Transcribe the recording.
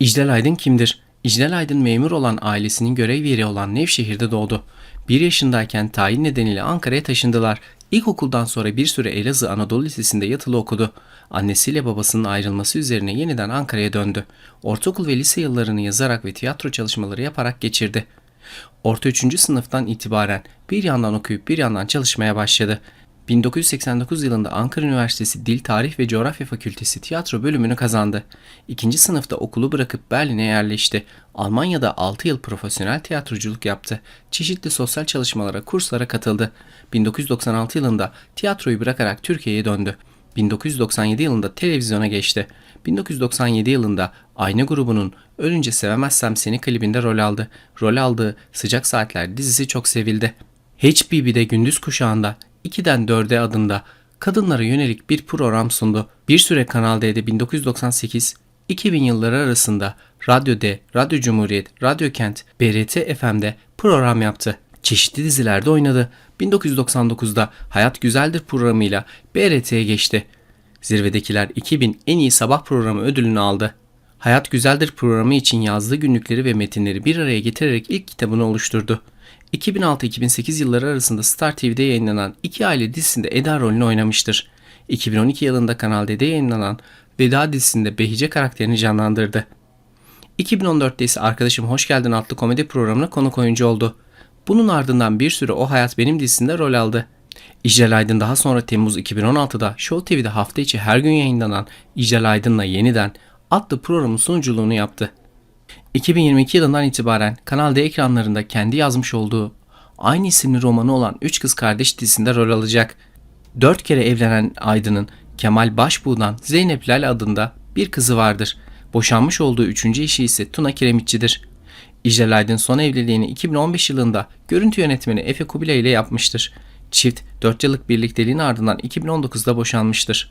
İclal Aydın kimdir? İclal Aydın memur olan ailesinin görev yeri olan Nevşehir'de doğdu. Bir yaşındayken tayin nedeniyle Ankara'ya taşındılar. İlkokuldan sonra bir süre Elazığ Anadolu Lisesi'nde yatılı okudu. Annesiyle babasının ayrılması üzerine yeniden Ankara'ya döndü. Ortaokul ve lise yıllarını yazarak ve tiyatro çalışmaları yaparak geçirdi. Orta 3. sınıftan itibaren bir yandan okuyup bir yandan çalışmaya başladı. 1989 yılında Ankara Üniversitesi Dil, Tarih ve Coğrafya Fakültesi tiyatro bölümünü kazandı. İkinci sınıfta okulu bırakıp Berlin'e yerleşti. Almanya'da 6 yıl profesyonel tiyatroculuk yaptı. Çeşitli sosyal çalışmalara, kurslara katıldı. 1996 yılında tiyatroyu bırakarak Türkiye'ye döndü. 1997 yılında televizyona geçti. 1997 yılında Ayna grubunun Ölünce Sevemezsem Seni klibinde rol aldı. Rol aldığı Sıcak Saatler dizisi çok sevildi. HBB'de gündüz kuşağında 2'den 4'e adında kadınlara yönelik bir program sundu. Bir süre Kanal D'de 1998 2000 yılları arasında Radyo D, Radyo Cumhuriyet, Radyo Kent, BRT FM'de program yaptı. Çeşitli dizilerde oynadı. 1999'da Hayat Güzeldir programıyla BRT'ye geçti. Zirvedekiler 2000 en iyi sabah programı ödülünü aldı. Hayat Güzeldir programı için yazdığı günlükleri ve metinleri bir araya getirerek ilk kitabını oluşturdu. 2006-2008 yılları arasında Star TV'de yayınlanan İki Aile dizisinde Eda rolünü oynamıştır. 2012 yılında Kanal D'de yayınlanan Veda dizisinde Behice karakterini canlandırdı. 2014'te ise Arkadaşım Hoş Geldin adlı komedi programına konuk oyuncu oldu. Bunun ardından bir süre O Hayat Benim dizisinde rol aldı. İclal Aydın daha sonra Temmuz 2016'da Show TV'de hafta içi her gün yayınlanan İclal Aydın'la Yeniden adlı programın sunuculuğunu yaptı. 2022 yılından itibaren Kanal D ekranlarında kendi yazmış olduğu aynı isimli romanı olan Üç Kız Kardeş dizisinde rol alacak. Dört kere evlenen Aydın'ın Kemal Başbuğ'dan Zeynep Lal adında bir kızı vardır. Boşanmış olduğu üçüncü eşi ise Tuna Kiremitçidir. İclal Aydın son evliliğini 2015 yılında görüntü yönetmeni Efe Kubilay ile yapmıştır. Çift 4 yıllık birlikteliğin ardından 2019'da boşanmıştır.